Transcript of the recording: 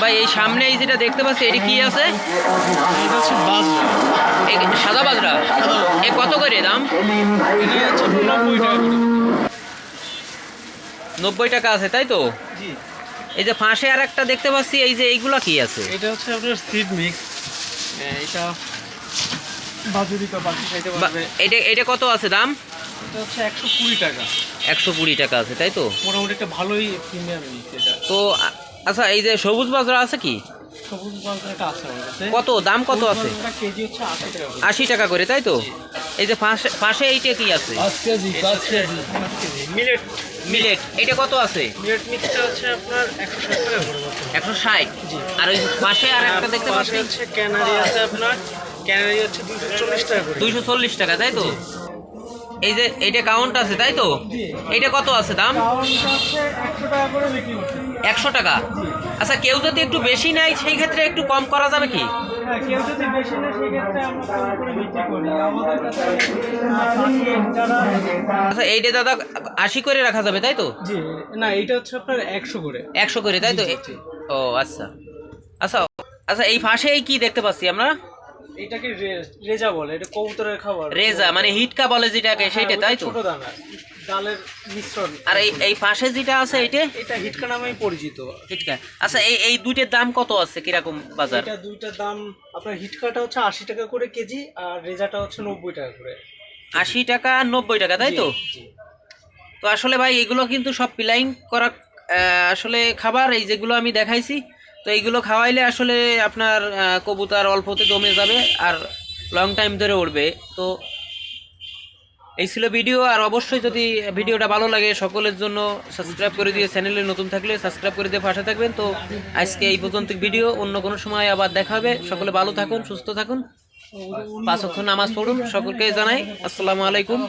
ভাই এই সামনে এই যেটা দেখতে পাচ্ছি এটি কি আছে? সাদা বাজরা? এ কত করে দাম? নব্বই টাকা আছে তাই তো? এই যে ফাঁসে আর একটা দেখতে পাচ্ছি এই যে এইগুলা কি আছে? এটা হচ্ছে আপনার সিড মিক্স এটা এটা এটা কত আছে দাম? এটা হচ্ছে একশো কুড়ি টাকা। একশো কুড়ি টাকা আছে তাই তো? মোটামুটি একটা ভালোই প্রিমিয়াম মিক্স এটা। তো আচ্ছা এই যে সবুজ বাজরা আছে কি? সবুজ বাজারটা আছে আমার কাছে। কত? দাম কত আছে? বাজরাটা কেজি হচ্ছে আশি টাকা করে। আশি টাকা করে তাই তো? এই যে পাশে পাশে এইটা কি আছে? মিলেট। মিলেট এটা কত আছে? একশো ষাট আর ওই পাশে আর একটা দেখতে পাশে পাচ্ছি ক্যানারি আছে আপনার। ক্যানারি হচ্ছে দুশো চল্লিশ টাকা করে। দুইশো চল্লিশ টাকা তাই তো? এই যে এইটা কাউন্ট আছে তাই তো? এইটা কত আছে দাম? একশো টাকা করে বিক্রি একশো টাকা। আচ্ছা কেউ যদি একটু বেশি নেয় সেই ক্ষেত্রে একটু কম করা যাবে কি? হ্যাঁ কেউ যদি বেশি নেয় সেক্ষেত্রে আমরা কম করে বিক্রি করি। আমাদের কাছে আহ, থাকে যারা আচ্ছা এইটা দাদা আশি করে রাখা যাবে তাই তো? জি না এইটা হচ্ছে আপনার একশো করে। একশো করে তাই তো। ও আচ্ছা। আচ্ছা আচ্ছা এই এই কি দেখতে পাচ্ছি আমরা? এইটাকে রে- রেজা বলে এটা কবুতরের খাবার। রেজা মানে হিটকা বলে যেটাকে সেইটা হ্যাঁ, তাই তো? ছোট দানা। ডালের মিশ্রণ। আর এই এই পাশে যেটা আছে এইটা? এটা হিটকা নামেই পরিচিত। হিটকা। আচ্ছা এই এই দুইটার দাম কত আছে কীরকম বাজার? এটা দুইটার দাম আপনার হিটকাটা হচ্ছে আশি টাকা করে কেজি আর রেজাটা হচ্ছে নব্বই টাকা করে আশি টাকা নব্বই টাকা তাই তো। তো আসলে ভাই এগুলো কিন্তু সব পিলাইং করা আসলে খাবার এই যেগুলো আমি দেখাইছি তো এইগুলো খাওয়াইলে আসলে আপনার কবুতর অল্পতে দমে যাবে আর লং টাইম ধরে উঠবে তো এই ছিল ভিডিও, আর অবশ্যই যদি ভিডিওটা ভালো লাগে সকলের জন্য সাবস্ক্রাইব করে দিয়ে চ্যানেলে নতুন থাকলে সাবস্ক্রাইব করে দিয়ে পাশে থাকবেন। তো আজকে এই পর্যন্ত ভিডিও, অন্য কোনো সময় আবার দেখা হবে। সকলে ভালো থাকুন, সুস্থ থাকুন। পাঁচক্ষণ নামাজ পড়ুন, সকলকে জানাই আসসালামু আলাইকুম।